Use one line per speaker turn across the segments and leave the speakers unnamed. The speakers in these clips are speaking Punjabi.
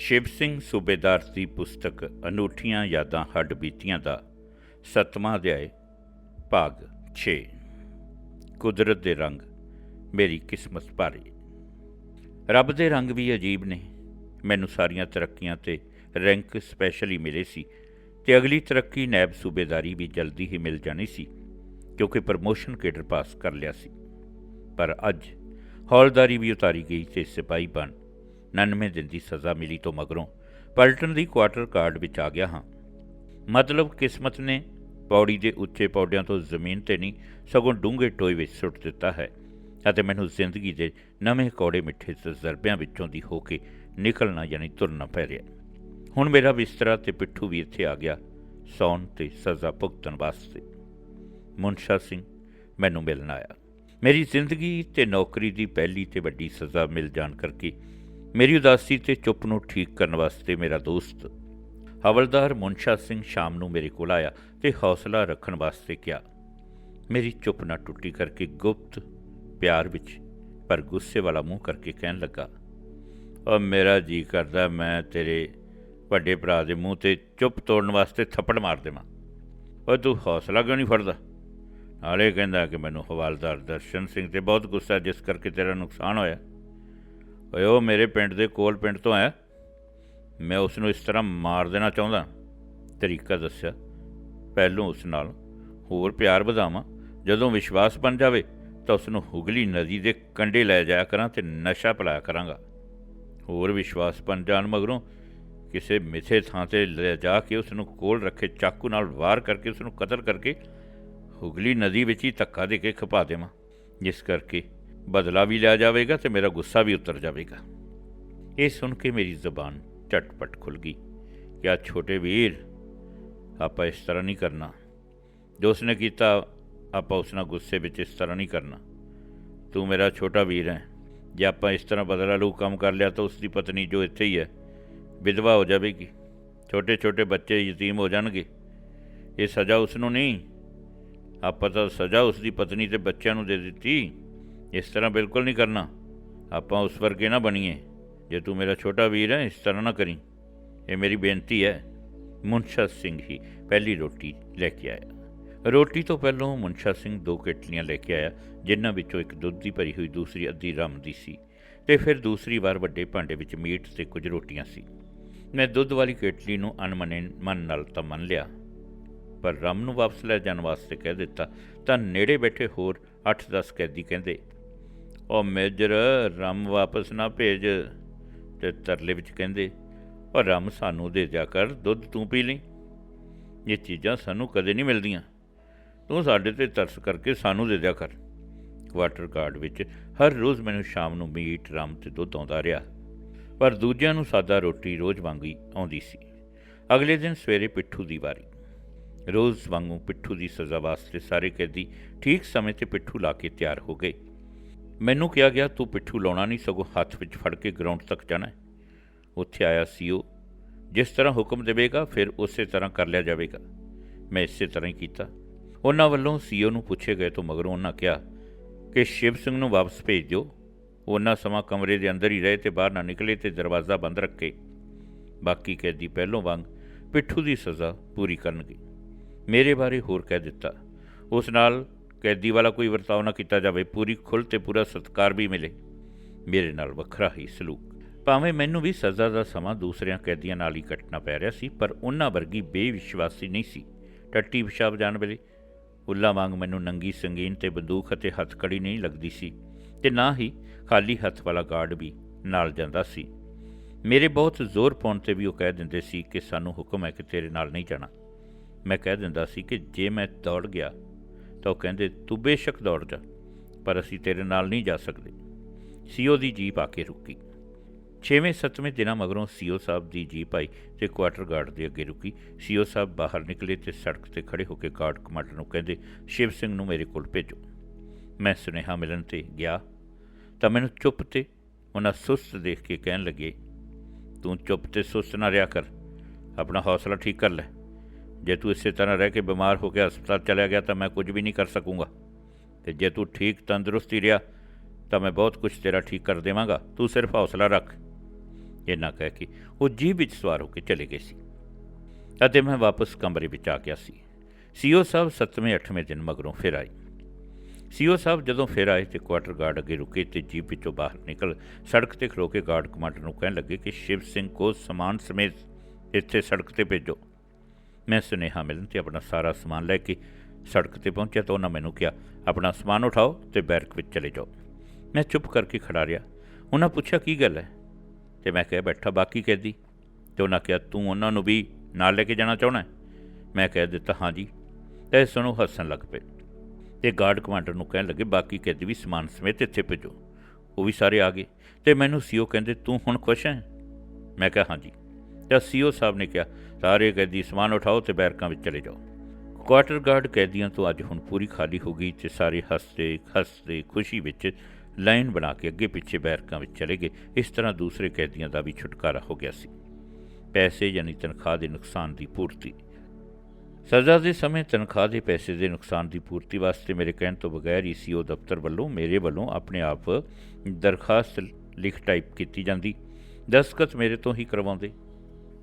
ਸ਼ਿਵ ਸਿੰਘ ਸੂਬੇਦਾਰ ਦੀ ਪੁਸਤਕ ਅਨੂਠੀਆਂ ਯਾਦਾਂ ਹੱਡ ਬੀਤੀਆਂ ਦਾ ਸੱਤਵਾਂ ਅਧਿਆਇ, ਭਾਗ 6 ਕੁਦਰਤ ਦੇ ਰੰਗ, ਮੇਰੀ ਕਿਸਮਤ ਭਾਰੀ। ਰੱਬ ਦੇ ਰੰਗ ਵੀ ਅਜੀਬ ਨੇ। ਮੈਨੂੰ ਸਾਰੀਆਂ ਤਰੱਕੀਆਂ ਤੇ ਰੈਂਕ ਸਪੈਸ਼ਲੀ ਮਿਲੇ ਸੀ ਤੇ ਅਗਲੀ ਤਰੱਕੀ ਨੈਬ ਸੂਬੇਦਾਰੀ ਵੀ ਜਲਦੀ ਹੀ ਮਿਲ ਜਾਣੀ ਸੀ, ਕਿਉਂਕਿ ਪ੍ਰਮੋਸ਼ਨ ਕੇਡਰ ਪਾਸ ਕਰ ਲਿਆ ਸੀ। ਪਰ ਅੱਜ ਹੌਲਦਾਰੀ ਵੀ ਉਤਾਰੀ ਗਈ ਤੇ ਸਿਪਾਹੀ ਬਣ 99 ਦਿਨ ਦੀ ਸਜ਼ਾ ਮਿਲੀ ਤੋਂ ਮਗਰੋਂ ਪਲਟਨ ਦੀ ਕੁਆਟਰ ਕਾਰਡ ਵਿੱਚ ਆ ਗਿਆ ਹਾਂ। ਮਤਲਬ ਕਿਸਮਤ ਨੇ ਪੌੜੀ ਦੇ ਉੱਚੇ ਪੌੜਿਆਂ ਤੋਂ ਜ਼ਮੀਨ ਤੇ ਨਹੀਂ, ਸਗੋਂ ਡੂੰਘੇ ਟੋਏ ਵਿੱਚ ਸੁੱਟ ਦਿੱਤਾ ਹੈ ਅਤੇ ਮੈਨੂੰ ਜ਼ਿੰਦਗੀ ਦੇ ਨਵੇਂ ਕੌੜੇ ਮਿੱਠੇ ਤਜਰਬਿਆਂ ਵਿੱਚੋਂ ਦੀ ਹੋ ਕੇ ਨਿਕਲਣਾ ਯਾਨੀ ਤੁਰਨਾ ਪੈ ਰਿਹਾ। ਹੁਣ ਮੇਰਾ ਬਿਸਤਰਾ ਤੇ ਪਿੱਠੂ ਵੀ ਇੱਥੇ ਆ ਗਿਆ, ਸੌਣ ਤੇ ਸਜ਼ਾ ਭੁਗਤਣ ਵਾਸਤੇ। ਮੁਨਸ਼ਾ ਸਿੰਘ, ਮੈਨੂੰ ਮਿਲਣ ਆਇਆ। ਮੇਰੀ ਜ਼ਿੰਦਗੀ ਤੇ ਨੌਕਰੀ ਦੀ ਪਹਿਲੀ ਤੇ ਵੱਡੀ ਸਜ਼ਾ ਮਿਲ ਜਾਣ ਕਰਕੇ ਮੇਰੀ ਉਦਾਸੀ ਤੇ ਚੁੱਪ ਨੂੰ ਠੀਕ ਕਰਨ ਵਾਸਤੇ ਮੇਰਾ ਦੋਸਤ ਹਵਲਦਾਰ ਮੁਨਸ਼ਾ ਸਿੰਘ ਸ਼ਾਮ ਨੂੰ ਮੇਰੇ ਕੋਲ ਆਇਆ ਤੇ ਹੌਸਲਾ ਰੱਖਣ ਵਾਸਤੇ ਕਿਹਾ। ਮੇਰੀ ਚੁੱਪ ਨਾ ਟੁੱਟੀ ਕਰਕੇ ਗੁਪਤ ਪਿਆਰ ਵਿੱਚ ਪਰ ਗੁੱਸੇ ਵਾਲਾ ਮੂੰਹ ਕਰਕੇ ਕਹਿਣ ਲੱਗਾ, ਉਹ ਮੇਰਾ ਜੀ ਕਰਦਾ, ਮੈਂ ਤੇਰੇ ਵੱਡੇ ਭਰਾ ਦੇ ਮੂੰਹ ਤੇ ਚੁੱਪ ਤੋੜਨ ਵਾਸਤੇ ਥੱਪੜ ਮਾਰ ਦੇਵਾਂ। ਉਹ ਤੂੰ ਹੌਸਲਾ ਕਿਉਂ ਨਹੀਂ ਫੜਦਾ? ਨਾਲੇ ਕਹਿੰਦਾ ਕਿ ਮੈਨੂੰ ਹਵਾਲਦਾਰ ਦਰਸ਼ਨ ਸਿੰਘ ਤੇ ਬਹੁਤ ਗੁੱਸਾ ਜਿਸ ਕਰਕੇ ਤੇਰਾ ਨੁਕਸਾਨ ਹੋਇਆ। ਓਏ ਉਹ ਮੇਰੇ ਪਿੰਡ ਦੇ ਕੋਲ ਪਿੰਡ ਤੋਂ ਆਇਆ ਮੈਂ ਉਸ ਨੂੰ ਇਸ ਤਰ੍ਹਾਂ ਮਾਰ ਦੇਣਾ ਚਾਹੁੰਦਾ। ਤਰੀਕਾ ਦੱਸਿਆ। ਪਹਿਲੋਂ ਉਸ ਨਾਲ ਹੋਰ ਪਿਆਰ ਵਧਾਵਾਂ। ਜਦੋਂ ਵਿਸ਼ਵਾਸ ਬਣ ਜਾਵੇ, ਤਾਂ ਉਸ ਨੂੰ ਹੁਗਲੀ ਨਦੀ ਦੇ ਕੰਢੇ ਲੈ ਜਾਇਆ ਕਰਾਂ ਤੇ ਨਸ਼ਾ ਪਿਲਾਇਆ ਕਰਾਂਗਾ। ਹੋਰ ਵਿਸ਼ਵਾਸ ਬਣ ਜਾਣ ਮਗਰੋਂ ਕਿਸੇ ਮਿੱਥੇ ਥਾਂ ਤੇ ਲੈ ਜਾ ਕੇ ਉਸ ਨੂੰ ਕੋਲ ਰੱਖੇ ਚਾਕੂ ਨਾਲ ਵਾਰ ਕਰਕੇ ਉਸ ਨੂੰ ਕਤਲ ਕਰਕੇ ਹੁਗਲੀ ਨਦੀ ਵਿੱਚ ਹੀ ਧੱਕਾ ਦੇ ਕੇ ਖਪਾ ਦੇਵਾਂ। ਜਿਸ ਕਰਕੇ ਬਦਲਾ ਵੀ ਲਿਆ ਜਾਵੇਗਾ ਤੇ ਮੇਰਾ ਗੁੱਸਾ ਵੀ ਉਤਰ ਜਾਵੇਗਾ ਇਹ ਸੁਣ ਕੇ ਮੇਰੀ ਜ਼ੁਬਾਨ ਝਟਪਟ ਖੁੱਲ ਗਈ ਕਿਆ ਛੋਟੇ ਵੀਰ ਆਪਾਂ ਇਸ ਤਰ੍ਹਾਂ ਨਹੀਂ ਕਰਨਾ ਜੋ ਉਸਨੇ ਕੀਤਾ ਆਪਾਂ ਉਸ ਨਾਲ ਗੁੱਸੇ ਵਿੱਚ ਇਸ ਤਰ੍ਹਾਂ ਨਹੀਂ ਕਰਨਾ ਤੂੰ ਮੇਰਾ ਛੋਟਾ ਵੀਰ ਹੈ ਜੇ ਆਪਾਂ ਇਸ ਤਰ੍ਹਾਂ ਬਦਲਾ ਲੂ ਕੰਮ ਕਰ ਲਿਆ ਤਾਂ ਉਸ ਦੀ ਪਤਨੀ ਜੋ ਇੱਥੇ ਹੀ ਹੈ ਵਿਧਵਾ ਹੋ ਜਾਵੇਗੀ ਛੋਟੇ ਛੋਟੇ ਬੱਚੇ ਯਤੀਮ ਹੋ ਜਾਣਗੇ ਇਹ ਸਜ਼ਾ ਉਸ ਨੂੰ ਨਹੀਂ ਆਪਾਂ ਤਾਂ ਸਜ਼ਾ ਉਸ ਦੀ ਪਤਨੀ ਤੇ ਬੱਚਿਆਂ ਨੂੰ ਦੇ ਦਿੱਤੀ ਇਸ ਤਰ੍ਹਾਂ ਬਿਲਕੁਲ ਨਹੀਂ ਕਰਨਾ। ਆਪਾਂ ਉਸ ਵਰਗੇ ਨਾ ਬਣੀਏ। ਜੇ ਤੂੰ ਮੇਰਾ ਛੋਟਾ ਵੀਰ ਹੈ, ਇਸ ਤਰ੍ਹਾਂ ਨਾ ਕਰੀ। ਇਹ ਮੇਰੀ ਬੇਨਤੀ ਹੈ, ਮੁਨਸ਼ਾ ਸਿੰਘ ਹੀ ਪਹਿਲੀ ਰੋਟੀ ਲੈ ਕੇ ਆਇਆ। ਰੋਟੀ ਤੋਂ ਪਹਿਲਾਂ ਮੁਨਸ਼ਾ ਸਿੰਘ ਦੋ ਕੇਟਲੀਆਂ ਲੈ ਕੇ ਆਇਆ, ਜਿਨ੍ਹਾਂ ਵਿੱਚੋਂ ਇੱਕ ਦੁੱਧ ਦੀ ਭਰੀ ਹੋਈ ਦੂਸਰੀ ਅੱਧੀ ਰਮ ਦੀ ਸੀ ਤੇ ਫਿਰ ਦੂਸਰੀ ਵਾਰ ਵੱਡੇ ਭਾਂਡੇ ਵਿੱਚ ਮੀਟ ਤੇ ਕੁਝ ਰੋਟੀਆਂ ਸੀ। ਮੈਂ ਦੁੱਧ ਵਾਲੀ ਕੇਟਲੀ ਨੂੰ ਅਣਮਨੇ ਮਨ ਨਾਲ ਤਾਂ ਮੰਨ ਲਿਆ, ਪਰ ਰਮ ਨੂੰ ਵਾਪਸ ਲੈ ਜਾਣ ਵਾਸਤੇ ਕਹਿ ਦਿੱਤਾ, ਤਾਂ ਨੇੜੇ ਬੈਠੇ ਹੋਰ 8-10 ਕੈਦੀ ਕਹਿੰਦੇ ਉਹ ਮੇਜਰ ਰਮ ਵਾਪਸ ਨਾ ਭੇਜ, ਤੇ ਤਰਲੇ ਵਿੱਚ ਕਹਿੰਦੇ, ਉਹ ਰਮ ਸਾਨੂੰ ਦੇ ਜਾ ਕਰ, ਦੁੱਧ ਤੂੰ ਪੀ ਲਈ। ਇਹ ਚੀਜ਼ਾਂ ਸਾਨੂੰ ਕਦੇ ਨਹੀਂ ਮਿਲਦੀਆਂ। ਤੂੰ ਸਾਡੇ ਤੇ ਤਰਸ ਕਰਕੇ ਸਾਨੂੰ ਦੇ ਦਿਆ ਕਰ। ਵਾਟਰ ਕਾਰਡ ਵਿੱਚ ਹਰ ਰੋਜ਼ ਮੈਨੂੰ ਸ਼ਾਮ ਨੂੰ ਮੀਟ, ਰਮ ਤੇ ਦੁੱਧ ਆਉਂਦਾ ਰਿਹਾ। ਪਰ ਦੂਜਿਆਂ ਨੂੰ ਸਾਦਾ ਰੋਟੀ ਰੋਜ਼ ਵਾਂਗੂ ਹੀ ਆਉਂਦੀ ਸੀ। ਅਗਲੇ ਦਿਨ ਸਵੇਰੇ ਪਿੱਠੂ ਦੀ ਵਾਰੀ। ਰੋਜ਼ ਵਾਂਗੂ ਪਿੱਠੂ ਦੀ ਸਜ਼ਾ ਵਾਸਤੇ ਸਾਰੇ ਕੈਦੀ ਠੀਕ ਸਮੇਂ ਤੇ ਪਿੱਠੂ ਲਾ ਕੇ ਤਿਆਰ ਹੋ ਗਏ। ਮੈਨੂੰ ਕਿਹਾ ਗਿਆ, ਤੂੰ ਪਿੱਠੂ ਲਾਉਣਾ ਨਹੀਂ, ਸਗੋਂ ਹੱਥ ਵਿੱਚ ਫੜ ਕੇ ਗਰਾਊਂਡ ਤੱਕ ਜਾਣਾ ਹੈ। ਉੱਥੇ ਆਇਆ ਸੀਓ ਜਿਸ ਤਰ੍ਹਾਂ ਹੁਕਮ ਦੇਵੇਗਾ, ਫਿਰ ਉਸੇ ਤਰ੍ਹਾਂ ਕਰ ਲਿਆ ਜਾਵੇਗਾ। ਮੈਂ ਇਸੇ ਤਰ੍ਹਾਂ ਹੀ ਕੀਤਾ। ਉਹਨਾਂ ਵੱਲੋਂ ਸੀਓ ਨੂੰ ਪੁੱਛੇ ਗਏ ਤੋਂ ਮਗਰੋਂ ਉਹਨਾਂ ਕਿਹਾ ਕਿ ਸ਼ਿਵ ਸਿੰਘ ਨੂੰ ਵਾਪਸ ਭੇਜ ਦਿਓ। ਉਹਨਾਂ ਸਮਾਂ ਕਮਰੇ ਦੇ ਅੰਦਰ ਹੀ ਰਹੇ ਤੇ ਬਾਹਰ ਨਾ ਨਿਕਲੇ ਤੇ ਦਰਵਾਜ਼ਾ ਬੰਦ ਰੱਖੇ। ਬਾਕੀ ਕੈਦੀ ਪਹਿਲੋਂ ਵਾਂਗ ਪਿੱਠੂ ਦੀ ਸਜ਼ਾ ਪੂਰੀ ਕਰਨਗੇ। ਮੇਰੇ ਬਾਰੇ ਹੋਰ ਕਹਿ ਦਿੱਤਾ। ਉਸ ਨਾਲ ਕੈਦੀ ਵਾਲਾ ਕੋਈ ਵਰਤਾਓ ਨਾ ਕੀਤਾ ਜਾਵੇ, ਪੂਰੀ ਖੁੱਲ੍ਹ ਤੇ ਪੂਰਾ ਸਤਕਾਰ ਵੀ ਮਿਲੇ। ਮੇਰੇ ਨਾਲ ਵੱਖਰਾ ਹੀ ਸਲੂਕ। ਭਾਵੇਂ ਮੈਨੂੰ ਵੀ ਸਜ਼ਾ ਦਾ ਸਮਾਂ ਦੂਸਰਿਆਂ ਕੈਦੀਆਂ ਨਾਲ ਹੀ ਕੱਟਣਾ ਪੈ ਰਿਹਾ ਸੀ, ਪਰ ਉਹਨਾਂ ਵਰਗੀ ਬੇਵਿਸ਼ਵਾਸੀ ਨਹੀਂ ਸੀ। ਟੱਟੀ ਪਿਸ਼ਾਬ ਜਾਣ ਵੇਲੇ ਉੱਲਾ ਵਾਂਗ ਮੈਨੂੰ ਨੰਗੀ ਸੰਗੀਨ ਤੇ ਬੰਦੂਕ ਅਤੇ ਹੱਥਕੜੀ ਨਹੀਂ ਲੱਗਦੀ ਸੀ ਤੇ ਨਾ ਹੀ ਖਾਲੀ ਹੱਥ ਵਾਲਾ ਗਾਰਡ ਵੀ ਨਾਲ ਜਾਂਦਾ ਸੀ। ਮੇਰੇ ਬਹੁਤ ਜ਼ੋਰ ਪਾਉਣ ਤੇ ਵੀ ਉਹ ਕਹਿ ਦਿੰਦੇ ਸੀ ਕਿ ਸਾਨੂੰ ਹੁਕਮ ਹੈ ਕਿ ਤੇਰੇ ਨਾਲ ਨਹੀਂ ਜਾਣਾ। ਮੈਂ ਕਹਿ ਦਿੰਦਾ ਸੀ ਕਿ ਜੇ ਮੈਂ ਦੌੜ ਗਿਆ ਤਾਂ ਉਹ ਕਹਿੰਦੇ, ਤੂੰ ਬੇਸ਼ੱਕ ਦੌੜ ਜਾ, ਪਰ ਅਸੀਂ ਤੇਰੇ ਨਾਲ ਨਹੀਂ ਜਾ ਸਕਦੇ। ਸੀਓ ਦੀ ਜੀਪ ਆ ਕੇ ਰੁਕੀ। ਛੇਵੇਂ ਸੱਤਵੇਂ ਦਿਨਾਂ ਮਗਰੋਂ ਸੀਓ ਸਾਹਿਬ ਦੀ ਜੀਪ ਆਈ ਤੇ ਕੁਆਟਰ ਗਾਰਡ ਦੇ ਅੱਗੇ ਰੁਕੀ। ਸੀਓ ਸਾਹਿਬ ਬਾਹਰ ਨਿਕਲੇ ਤੇ ਸੜਕ ਤੇ ਖੜੇ ਹੋ ਕੇ ਗਾਰਡ ਕਮਾਂਡਰ ਨੂੰ ਕਹਿੰਦੇ, ਸ਼ਿਵ ਸਿੰਘ ਨੂੰ ਮੇਰੇ ਕੋਲ ਭੇਜੋ। ਮੈਂ ਸੁਨੇਹਾ ਮਿਲਣ ਤੇ ਗਿਆ। ਤਾਂ ਮੈਨੂੰ ਚੁੱਪ ਤੇ ਉਹਨਾਂ ਸੁਸਤ ਦੇਖ ਕੇ ਕਹਿਣ ਲੱਗੇ, ਤੂੰ ਚੁੱਪ ਤੇ ਸੁਸਤ ਨਾ ਰਿਹਾ ਕਰ। ਆਪਣਾ ਹੌਸਲਾ ਠੀਕ ਕਰ ਲੈ। ਜੇ ਤੂੰ ਇਸੇ ਤਰ੍ਹਾਂ ਰਹਿ ਕੇ ਬਿਮਾਰ ਹੋ ਕੇ ਹਸਪਤਾਲ ਚਲਾ ਗਿਆ ਤਾਂ ਮੈਂ ਕੁਝ ਵੀ ਨਹੀਂ ਕਰ ਸਕੂੰਗਾ। ਤੇ ਜੇ ਤੂੰ ਠੀਕ ਤੰਦਰੁਸਤੀ ਰਿਹਾ, ਤਾਂ ਮੈਂ ਬਹੁਤ ਕੁਝ ਤੇਰਾ ਠੀਕ ਕਰ ਦੇਵਾਂਗਾ। ਤੂੰ ਸਿਰਫ ਹੌਸਲਾ ਰੱਖ। ਇੰਨਾ ਕਹਿ ਕੇ ਉਹ ਜੀਪ ਵਿੱਚ ਸਵਾਰ ਹੋ ਕੇ ਚਲੇ ਗਏ ਸੀ। ਅਤੇ ਮੈਂ ਵਾਪਸ ਕਮਰੇ ਵਿੱਚ ਆ ਗਿਆ ਸੀ। ਸੀਓ ਸਾਹਿਬ 7ਵੇਂ 8ਵੇਂ ਦਿਨ ਮਗਰੋਂ ਫਿਰ ਆਏ। ਸੀਓ ਸਾਹਿਬ ਜਦੋਂ ਫਿਰ ਆਏ ਤੇ ਕੁਆਟਰ ਗਾਰਡ ਅੱਗੇ ਰੁਕੇ ਤੇ ਜੀਪ ਵਿੱਚੋਂ ਬਾਹਰ ਨਿਕਲ ਸੜਕ ਤੇ ਖਲੋ ਕੇ ਗਾਰਡ ਕਮਾਂਡਰ ਨੂੰ ਕਹਿਣ ਲੱਗੇ ਕਿ ਸ਼ਿਵ ਸਿੰਘ ਕੋ ਸਮਾਨ ਸਮੇਤ ਇੱਥੇ ਸੜਕ ਤੇ ਭੇਜੋ। ਮੈਂ ਸੁਨੇਹਾ ਮਿਲਣ ਤੇ ਆਪਣਾ ਸਾਰਾ ਸਮਾਨ ਲੈ ਕੇ ਸੜਕ ਤੇ ਪਹੁੰਚਿਆ ਤਾਂ ਉਹਨਾਂ ਮੈਨੂੰ ਕਿਹਾ, ਆਪਣਾ ਸਮਾਨ ਉਠਾਓ ਤੇ ਬੈਰਕ ਵਿੱਚ ਚਲੇ ਜਾਓ। ਮੈਂ ਚੁੱਪ ਕਰਕੇ ਖੜਾ ਰਿਹਾ। ਉਹਨਾਂ ਪੁੱਛਿਆ, ਕੀ ਗੱਲ ਹੈ? ਤੇ ਮੈਂ ਕਿਹਾ, ਬੈਠਾ ਬਾਕੀ ਕੈਦੀ। ਤੇ ਉਹਨਾਂ ਕਿਹਾ, ਤੂੰ ਉਹਨਾਂ ਨੂੰ ਵੀ ਨਾਲ ਲੈ ਕੇ ਜਾਣਾ ਚਾਹੁੰਦਾ ਮੈਂ ਕਹਿ ਦਿੱਤਾ, ਹਾਂ ਜੀ। ਤੇ ਸੁਣੋ ਹੱਸਣ ਲੱਗ ਪਏ। ਤੇ ਗਾਰਡ ਕਮਾਂਡਰ ਨੂੰ ਕਹਿਣ ਲੱਗੇ, ਬਾਕੀ ਕੈਦੀ ਵੀ ਸਮਾਨ ਸਮੇਤ ਇੱਥੇ ਭੇਜੋ। ਉਹ ਵੀ ਸਾਰੇ ਆ ਗਏ। ਤੇ ਮੈਨੂੰ ਸੀਓ ਕਹਿੰਦੇ, ਤੂੰ ਹੁਣ ਖੁਸ਼ ਹੈ? ਮੈਂ ਕਿਹਾ, ਹਾਂ ਜੀ। ਤਾਂ ਸੀਓ ਸਾਹਿਬ ਨੇ ਕਿਹਾ ਸਾਰੇ ਕੈਦੀ ਸਮਾਨ ਉਠਾਓ ਤੇ ਬੈਰਕਾਂ ਵਿੱਚ ਚਲੇ ਜਾਓ। ਕੁਆਟਰ ਗਾਰਡ ਕੈਦੀਆਂ ਤੋਂ ਅੱਜ ਹੁਣ ਪੂਰੀ ਖਾਲੀ ਹੋ ਗਈ ਤੇ ਸਾਰੇ ਹੱਸਦੇ ਹੱਸਦੇ ਖੁਸ਼ੀ ਵਿੱਚ ਲਾਈਨ ਬਣਾ ਕੇ ਅੱਗੇ ਪਿੱਛੇ ਬੈਰਕਾਂ ਵਿੱਚ ਚਲੇ ਗਏ। ਇਸ ਤਰ੍ਹਾਂ ਦੂਸਰੇ ਕੈਦੀਆਂ ਦਾ ਵੀ ਛੁਟਕਾਰਾ ਹੋ ਗਿਆ ਸੀ। ਪੈਸੇ ਯਾਨੀ ਤਨਖਾਹ ਦੇ ਨੁਕਸਾਨ ਦੀ ਪੂਰਤੀ। ਸਜ਼ਾ ਦੇ ਸਮੇਂ ਤਨਖਾਹ ਦੇ ਪੈਸੇ ਦੇ ਨੁਕਸਾਨ ਦੀ ਪੂਰਤੀ ਵਾਸਤੇ ਮੇਰੇ ਕਹਿਣ ਤੋਂ ਬਗੈਰ ਈਸੀਓ ਦਫ਼ਤਰ ਵੱਲੋਂ ਮੇਰੇ ਵੱਲੋਂ ਆਪਣੇ ਆਪ ਦਰਖਾਸਤ ਲਿਖ ਟਾਈਪ ਕੀਤੀ ਜਾਂਦੀ। ਦਸਤਖਤ ਮੇਰੇ ਤੋਂ ਹੀ ਕਰਵਾਉਂਦੇ।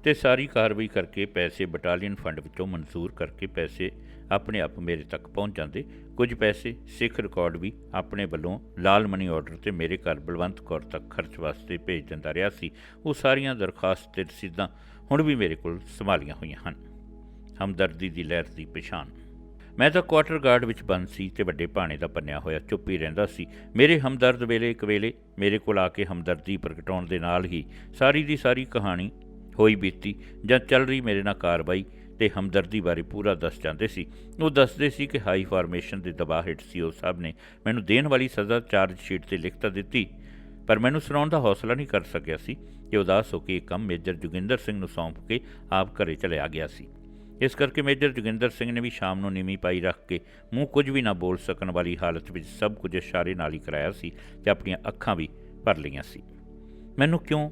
ਤੇ ਸਾਰੀ ਕਾਰਵਾਈ ਕਰਕੇ ਪੈਸੇ ਬਟਾਲੀਅਨ ਫੰਡ ਵਿੱਚੋਂ ਮਨਜ਼ੂਰ ਕਰਕੇ ਪੈਸੇ ਆਪਣੇ ਆਪ ਮੇਰੇ ਤੱਕ ਪਹੁੰਚ ਜਾਂਦੇ। ਕੁਝ ਪੈਸੇ ਸਿੱਖ ਰਿਕਾਰਡ ਵੀ ਆਪਣੇ ਵੱਲੋਂ ਲਾਲ ਮਨੀ ਆਰਡਰ ਤੇ ਮੇਰੇ ਘਰ ਬਲਵੰਤ ਕੌਰ ਤੱਕ ਖਰਚ ਵਾਸਤੇ ਭੇਜ ਦਿੰਦਾ ਰਿਹਾ ਸੀ। ਉਹ ਸਾਰੀਆਂ ਦਰਖਾਸਤ ਤੇ ਰਸੀਦਾਂ ਹੁਣ ਵੀ ਮੇਰੇ ਕੋਲ ਸੰਭਾਲੀਆਂ ਹੋਈਆਂ ਹਨ। ਹਮਦਰਦੀ ਦੀ ਲਹਿਰ ਦੀ ਪਛਾਣ। ਮੈਂ ਤਾਂ ਕੁਆਟਰ ਗਾਰਡ ਵਿੱਚ ਬੰਦ ਸੀ ਤੇ ਵੱਡੇ ਭਾਣੇ ਦਾ ਪੰਨਿਆ ਹੋਇਆ ਚੁੱਪ ਹੀ ਰਹਿੰਦਾ ਸੀ। ਮੇਰੇ ਹਮਦਰਦ ਵੇਲੇ ਇੱਕ ਵੇਲੇ ਮੇਰੇ ਕੋਲ ਆ ਕੇ ਹਮਦਰਦੀ ਪ੍ਰਗਟਾਉਣ ਦੇ ਨਾਲ ਹੀ ਸਾਰੀ ਦੀ ਸਾਰੀ ਕਹਾਣੀ ਹੋਈ ਬੀਤੀ ਜਾਂ ਚੱਲ ਰਹੀ ਮੇਰੇ ਨਾਲ ਕਾਰਵਾਈ ਤੇ ਹਮਦਰਦੀ ਬਾਰੇ ਪੂਰਾ ਦੱਸ ਜਾਂਦੇ ਸੀ। ਉਹ ਦੱਸਦੇ ਸੀ ਕਿ ਹਾਈ ਫਾਰਮੇਸ਼ਨ ਦੇ ਦਬਾਅ ਹੇਠ ਸੀਓ ਸਾਹਿਬ ਨੇ ਮੈਨੂੰ ਦੇਣ ਵਾਲੀ ਸਜ਼ਾ ਚਾਰਜ ਸ਼ੀਟ ਤੇ ਲਿਖ ਤਾਂ ਦਿੱਤੀ, ਪਰ ਮੈਨੂੰ ਸੁਣਾਉਣ ਦਾ ਹੌਸਲਾ ਨਹੀਂ ਕਰ ਸਕਿਆ ਸੀ ਕਿ ਉਦਾਸ ਹੋ ਕੇ ਇਹ ਕੰਮ ਮੇਜਰ ਜੋਗਿੰਦਰ ਸਿੰਘ ਨੂੰ ਸੌਂਪ ਕੇ ਆਪ ਘਰੇ ਚਲਿਆ ਗਿਆ ਸੀ। ਇਸ ਕਰਕੇ ਮੇਜਰ ਜੋਗਿੰਦਰ ਸਿੰਘ ਨੇ ਵੀ ਸ਼ਾਮ ਨੂੰ ਨੀਵੀਂ ਪਾਈ ਰੱਖ ਕੇ ਮੂੰਹ ਕੁਝ ਵੀ ਨਾ ਬੋਲ ਸਕਣ ਵਾਲੀ ਹਾਲਤ ਵਿੱਚ ਸਭ ਕੁਝ ਇਸ਼ਾਰੇ ਨਾਲ ਹੀ ਕਰਾਇਆ ਸੀ ਤੇ ਆਪਣੀਆਂ ਅੱਖਾਂ ਵੀ ਭਰ ਲਈਆਂ ਸੀ। ਮੈਨੂੰ ਕਿਉਂ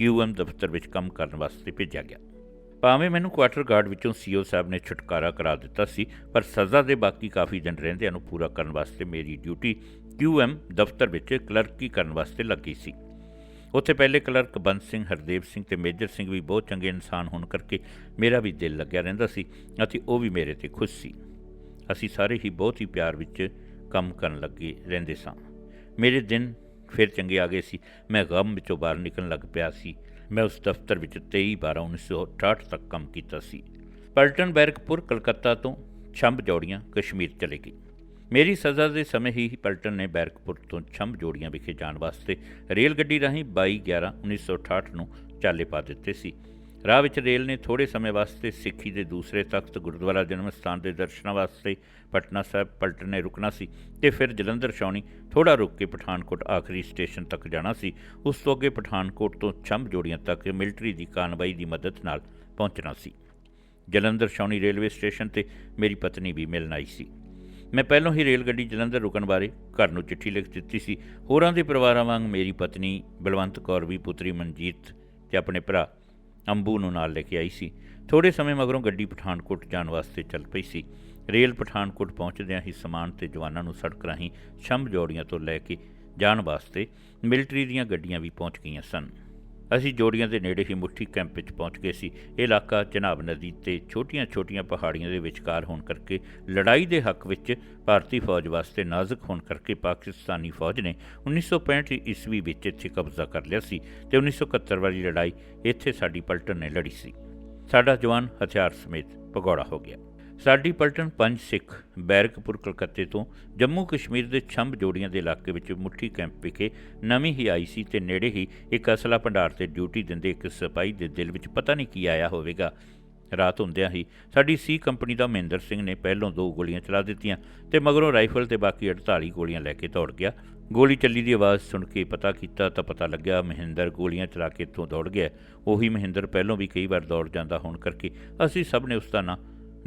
ਕਿਊਐਮ ਦਫ਼ਤਰ ਵਿੱਚ ਕੰਮ ਕਰਨ ਵਾਸਤੇ ਭੇਜਿਆ ਗਿਆ। ਭਾਵੇਂ ਮੈਨੂੰ ਕੁਆਟਰ ਗਾਰਡ ਵਿੱਚੋਂ ਸੀਓ ਸਾਹਿਬ ਨੇ ਛੁਟਕਾਰਾ ਕਰਾ ਦਿੱਤਾ ਸੀ, ਪਰ ਸਜ਼ਾ ਦੇ ਬਾਕੀ ਕਾਫੀ ਦਿਨ ਰਹਿੰਦਿਆਂ ਨੂੰ ਪੂਰਾ ਕਰਨ ਵਾਸਤੇ ਮੇਰੀ ਡਿਊਟੀ ਕਿਊਐਮ ਦਫ਼ਤਰ ਵਿੱਚ ਕਲਰਕੀ ਕਰਨ ਵਾਸਤੇ ਲੱਗੀ ਸੀ। ਉੱਥੇ ਪਹਿਲੇ ਕਲਰਕ ਬੰਦ ਸਿੰਘ, ਹਰਦੇਵ ਸਿੰਘ ਤੇ ਮੇਜਰ ਸਿੰਘ ਵੀ ਬਹੁਤ ਚੰਗੇ ਇਨਸਾਨ ਹੋਣ ਕਰਕੇ ਮੇਰਾ ਵੀ ਦਿਲ ਲੱਗਿਆ ਰਹਿੰਦਾ ਸੀ ਅਤੇ ਉਹ ਵੀ ਮੇਰੇ ਤੇ ਖੁਸ਼ ਸੀ। ਅਸੀਂ ਸਾਰੇ ਹੀ ਬਹੁਤ ਹੀ ਪਿਆਰ ਵਿੱਚ ਕੰਮ ਕਰਨ ਲੱਗੇ ਰਹਿੰਦੇ ਸਾਂ। ਮੇਰੇ ਦਿਨ ਫਿਰ ਚੰਗੇ ਆ ਗਏ ਸੀ। ਮੈਂ ਗਮ ਵਿੱਚੋਂ ਬਾਹਰ ਨਿਕਲਣ ਲੱਗ ਪਿਆ ਸੀ। ਮੈਂ ਉਸ ਦਫ਼ਤਰ ਵਿੱਚ 23 12 1968 ਤੱਕ ਕੰਮ ਕੀਤਾ ਸੀ। ਪਲਟਨ ਬੈਰਕਪੁਰ, ਕਲਕੱਤਾ ਤੋਂ ਛੰਬ ਜੋੜੀਆਂ ਕਸ਼ਮੀਰ ਚਲੇ ਗਈ। ਮੇਰੀ ਸਜ਼ਾ ਦੇ ਸਮੇਂ ਹੀ ਪਲਟਨ ਨੇ ਬੈਰਕਪੁਰ ਤੋਂ ਛੰਬ ਜੋੜੀਆਂ ਵਿਖੇ ਜਾਣ ਵਾਸਤੇ ਰੇਲ ਗੱਡੀ ਰਾਹੀਂ 22 11 1968 ਨੂੰ ਚਾਲੇ ਪਾ ਦਿੱਤੇ ਸੀ। ਰਾਹ ਵਿੱਚ ਰੇਲ ਨੇ ਥੋੜੇ ਸਮੇਂ ਵਾਸਤੇ ਸਿੱਖੀ ਦੇ ਦੂਸਰੇ ਤਖਤ ਗੁਰਦੁਆਰਾ ਜਨਮ ਸਥਾਨ ਦੇ ਦਰਸ਼ਨਾਂ ਵਾਸਤੇ ਪਟਨਾ ਸਾਹਿਬ ਪਲਟਨ ਨੇ ਰੁਕਣਾ ਸੀ ਤੇ ਫਿਰ ਜਲੰਧਰ ਛਾਉਣੀ ਥੋੜਾ ਰੁਕ ਕੇ ਪਠਾਨਕੋਟ ਆਖਰੀ ਸਟੇਸ਼ਨ ਤੱਕ ਜਾਣਾ ਸੀ। ਉਸ ਤੋਂ ਅੱਗੇ ਪਠਾਨਕੋਟ ਤੋਂ ਛੰਭ ਜੋੜੀਆਂ ਤੱਕ ਮਿਲਟਰੀ ਦੀ ਕਾਨਵਾਈ ਦੀ ਮਦਦ ਨਾਲ ਪਹੁੰਚਣਾ ਸੀ। ਜਲੰਧਰ ਛਾਉਣੀ ਰੇਲਵੇ ਸਟੇਸ਼ਨ ਤੇ ਮੇਰੀ ਪਤਨੀ ਵੀ ਮਿਲਣ ਆਈ ਸੀ। ਮੈਂ ਪਹਿਲਾਂ ਹੀ ਰੇਲ ਗੱਡੀ ਜਲੰਧਰ ਰੁਕਣ ਬਾਰੇ ਘਰ ਨੂੰ ਚਿੱਠੀ ਲਿਖ ਦਿੱਤੀ ਸੀ। ਹੋਰਾਂ ਦੇ ਪਰਿਵਾਰਾਂ ਵਾਂਗ ਮੇਰੀ ਪਤਨੀ ਬਲਵੰਤ ਕੌਰ ਵੀ ਪੁੱਤਰੀ ਮਨਜੀਤ ਤੇ ਆਪਣੇ ਭਰਾ ਅੰਬੂ ਨੂੰ ਨਾਲ ਲੈ ਕੇ ਆਈ ਸੀ। ਥੋੜੇ ਸਮੇਂ ਮਗਰੋਂ ਗੱਡੀ ਪਠਾਨਕੋਟ ਜਾਣ ਵਾਸਤੇ ਚੱਲ ਪਈ ਸੀ। ਰੇਲ ਪਠਾਨਕੋਟ ਪਹੁੰਚਦਿਆਂ ਹੀ ਸਮਾਨ ਤੇ ਜਵਾਨਾਂ ਨੂੰ ਸੜਕ ਰਾਹੀਂ ਛੰਭ ਜੋੜੀਆਂ ਤੋਂ ਲੈ ਕੇ ਜਾਣ ਵਾਸਤੇ ਮਿਲਟਰੀ ਦੀਆਂ ਗੱਡੀਆਂ ਵੀ ਪਹੁੰਚ ਗਈਆਂ ਸਨ। ਅਸੀਂ ਜੋੜੀਆਂ ਦੇ ਨੇੜੇ ਹੀ ਮੁੱਠੀ ਕੈਂਪ ਵਿੱਚ ਪਹੁੰਚ ਗਏ ਸੀ। ਇਹ ਇਲਾਕਾ ਚਨਾਬ ਨਦੀ ਤੇ ਛੋਟੀਆਂ-ਛੋਟੀਆਂ ਪਹਾੜੀਆਂ ਦੇ ਵਿਚਕਾਰ ਹੋਣ ਕਰਕੇ ਲੜਾਈ ਦੇ ਹੱਕ ਵਿੱਚ ਭਾਰਤੀ ਫੌਜ ਵਾਸਤੇ ਨਾਜ਼ੁਕ ਹੋਣ ਕਰਕੇ ਪਾਕਿਸਤਾਨੀ ਫੌਜ ਨੇ 1965 ਈਸਵੀ ਵਿੱਚ ਇੱਥੇ ਕਬਜ਼ਾ ਕਰ ਲਿਆ ਸੀ ਤੇ 1971 ਵਾਲੀ ਲੜਾਈ ਇੱਥੇ ਸਾਡੀ ਪਲਟਨ ਨੇ ਲੜੀ ਸੀ। ਸਾਡਾ ਜਵਾਨ ਹਥਿਆਰ ਸਮੇਤ ਭਗੌੜਾ ਹੋ ਗਿਆ। ਸਾਡੀ ਪਲਟਨ ਪੰਜ ਸਿੱਖ ਬੈਰਕਪੁਰ, ਕਲਕੱਤੇ ਤੋਂ ਜੰਮੂ ਕਸ਼ਮੀਰ ਦੇ ਛੰਬ ਜੋੜੀਆਂ ਦੇ ਇਲਾਕੇ ਵਿੱਚ ਮੁੱਠੀ ਕੈਂਪ ਵਿਖੇ ਨਵੀਂ ਹੀ ਆਈ ਸੀ ਤੇ ਨੇੜੇ ਹੀ ਇੱਕ ਅਸਲਾ ਭੰਡਾਰ ਤੇ ਡਿਊਟੀ ਦਿੰਦੇ ਇੱਕ ਸਿਪਾਹੀ ਦੇ ਦਿਲ ਵਿੱਚ ਪਤਾ ਨਹੀਂ ਕੀ ਆਇਆ ਹੋਵੇਗਾ। ਰਾਤ ਹੁੰਦਿਆਂ ਹੀ ਸਾਡੀ ਸੀ ਕੰਪਨੀ ਦਾ ਮਹਿੰਦਰ ਸਿੰਘ ਨੇ ਪਹਿਲੋਂ ਦੋ ਗੋਲੀਆਂ ਚਲਾ ਦਿੱਤੀਆਂ ਤੇ ਮਗਰੋਂ ਰਾਈਫਲ ਤੇ ਬਾਕੀ 48 ਗੋਲੀਆਂ ਲੈ ਕੇ ਦੌੜ ਗਿਆ। ਗੋਲੀ ਚੱਲੀ ਦੀ ਆਵਾਜ਼ ਸੁਣ ਕੇ ਪਤਾ ਕੀਤਾ ਤਾਂ ਪਤਾ ਲੱਗਿਆ ਮਹਿੰਦਰ ਗੋਲੀਆਂ ਚਲਾ ਕੇ ਇੱਥੋਂ ਦੌੜ ਗਿਆ। ਉਹੀ ਮਹਿੰਦਰ ਪਹਿਲੋਂ ਵੀ ਕਈ ਵਾਰ ਦੌੜ ਜਾਂਦਾ ਹੋਣ ਕਰਕੇ ਅਸੀਂ ਸਭ ਨੇ ਉਸ ਦਾ ਨਾਂ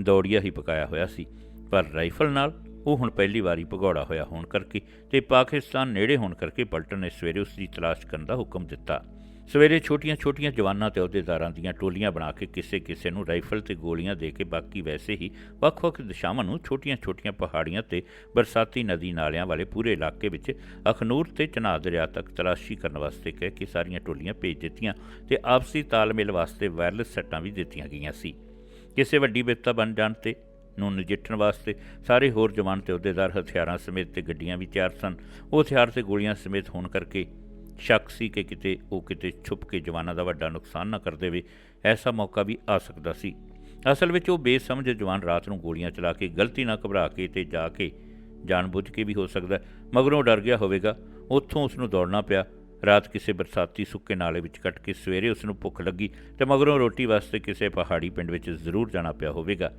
ਦੌੜੀਆ ਹੀ ਪਕਾਇਆ ਹੋਇਆ ਸੀ, ਪਰ ਰਾਈਫਲ ਨਾਲ ਉਹ ਹੁਣ ਪਹਿਲੀ ਵਾਰੀ ਭਗੌੜਾ ਹੋਇਆ ਹੋਣ ਕਰਕੇ ਤੇ ਪਾਕਿਸਤਾਨ ਨੇੜੇ ਹੋਣ ਕਰਕੇ ਪਲਟਨ ਨੇ ਸਵੇਰੇ ਉਸ ਦੀ ਤਲਾਸ਼ ਕਰਨ ਦਾ ਹੁਕਮ ਦਿੱਤਾ। ਸਵੇਰੇ ਛੋਟੀਆਂ-ਛੋਟੀਆਂ ਜਵਾਨਾਂ ਤੇ ਅਹੁਦੇਦਾਰਾਂ ਦੀਆਂ ਟੋਲੀਆਂ ਬਣਾ ਕੇ ਕਿਸੇ-ਕਿਸੇ ਨੂੰ ਰਾਈਫਲ ਤੇ ਗੋਲੀਆਂ ਦੇ ਕੇ ਬਾਕੀ ਵੈਸੇ ਹੀ ਵੱਖ-ਵੱਖ ਦਿਸ਼ਾਵਾਂ ਨੂੰ ਛੋਟੀਆਂ-ਛੋਟੀਆਂ ਪਹਾੜੀਆਂ ਤੇ ਬਰਸਾਤੀ ਨਦੀ ਨਾਲਿਆਂ ਵਾਲੇ ਪੂਰੇ ਇਲਾਕੇ ਵਿੱਚ ਅਖਨੂਰ ਤੇ ਚਨਾਹ ਦਰਿਆ ਤੱਕ ਤਲਾਸ਼ੀ ਕਰਨ ਵਾਸਤੇ ਕਹਿ ਕੇ ਸਾਰੀਆਂ ਟੋਲੀਆਂ ਭੇਜ ਦਿੱਤੀਆਂ ਤੇ ਆਪਸੀ ਤਾਲਮੇਲ ਵਾਸਤੇ ਵਾਇਰਲੈਸ ਸੈੱਟਾਂ ਵੀ ਦਿੱਤੀਆਂ ਗਈਆਂ ਸੀ। ਕਿਸੇ ਵੱਡੀ ਵਿਪਤਾ ਬਣ ਜਾਣ ਤੇ ਨੂੰ ਨਜਿੱਠਣ ਵਾਸਤੇ ਸਾਰੇ ਹੋਰ ਜਵਾਨ ਤੇ ਅਹੁਦੇਦਾਰ ਹਥਿਆਰਾਂ ਸਮੇਤ ਤੇ ਗੱਡੀਆਂ ਵੀ ਤਿਆਰ ਸਨ। ਉਹ ਹਥਿਆਰ ਤੇ ਗੋਲੀਆਂ ਸਮੇਤ ਹੋਣ ਕਰਕੇ ਸ਼ੱਕ ਸੀ ਕਿ ਕਿਤੇ ਉਹ ਕਿਤੇ ਛੁਪ ਕੇ ਜਵਾਨਾਂ ਦਾ ਵੱਡਾ ਨੁਕਸਾਨ ਨਾ ਕਰ ਦੇਵੇ, ਐਸਾ ਮੌਕਾ ਵੀ ਆ ਸਕਦਾ ਸੀ। ਅਸਲ ਵਿੱਚ ਉਹ ਬੇਸਮਝ ਜਵਾਨ ਰਾਤ ਨੂੰ ਗੋਲੀਆਂ ਚਲਾ ਕੇ ਗਲਤੀ ਨਾਲ ਘਬਰਾ ਕੇ ਤੇ ਜਾ ਕੇ ਜਾਣਬੁੱਝ ਕੇ ਵੀ ਹੋ ਸਕਦਾ, ਮਗਰੋਂ ਡਰ ਗਿਆ ਹੋਵੇਗਾ, ਉੱਥੋਂ ਉਸ ਨੂੰ ਦੌੜਨਾ ਪਿਆ। ਰਾਤ ਕਿਸੇ ਬਰਸਾਤੀ ਸੁੱਕੇ ਨਾਲੇ ਵਿੱਚ ਕੱਟ ਕੇ ਸਵੇਰੇ ਉਸ ਨੂੰ ਭੁੱਖ ਲੱਗੀ ਤੇ ਮਗਰੋਂ ਰੋਟੀ ਵਾਸਤੇ ਕਿਸੇ ਪਹਾੜੀ ਪਿੰਡ ਵਿੱਚ ਜ਼ਰੂਰ ਜਾਣਾ ਪਿਆ ਹੋਵੇਗਾ।